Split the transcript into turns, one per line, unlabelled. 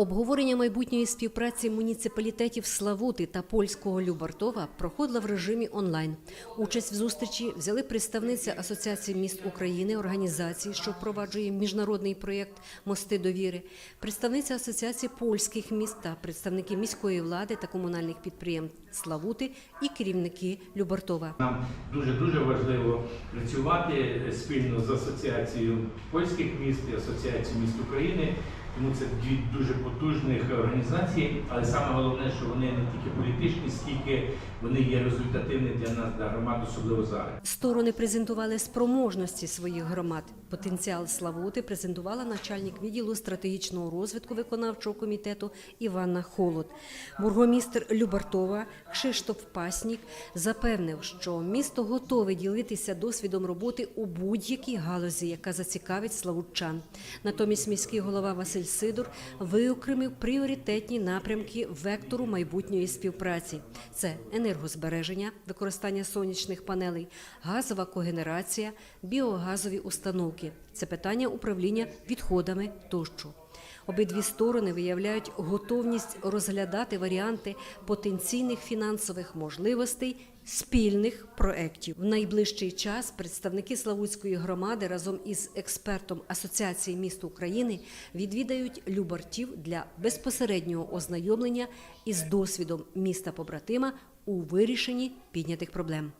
Обговорення майбутньої співпраці муніципалітетів Славути та польського Любартова проходило в режимі онлайн. Участь в зустрічі взяли представниця Асоціації міст України, організації, що впроваджує міжнародний проєкт Мости довіри, представниця Асоціації польських міст та представники міської влади та комунальних підприємств Славути і керівники Любартова.
Нам дуже дуже важливо працювати спільно з асоціацією польських міст і асоціацією міст України. Тому це дві дуже потужних організації, але саме головне, що вони не тільки політичні, скільки вони є результативні для нас, для громад, особливо зараз.
Сторони презентували спроможності своїх громад. Потенціал Славути презентувала начальник відділу стратегічного розвитку виконавчого комітету Іванна Холод. Бургомістр Любартова Кшиштоф Паснік запевнив, що місто готове ділитися досвідом роботи у будь-якій галузі, яка зацікавить славутчан. Натомість міський голова Василь Сидор виокремив пріоритетні напрямки вектору майбутньої співпраці: це енергозбереження, використання сонячних панелей, газова когенерація, біогазові установки. Це питання управління відходами тощо. Обидві сторони виявляють готовність розглядати варіанти потенційних фінансових можливостей спільних проєктів. В найближчий час представники Славутської громади разом із експертом Асоціації міст України відвідають Любартів для безпосереднього ознайомлення із досвідом міста побратима у вирішенні піднятих проблем.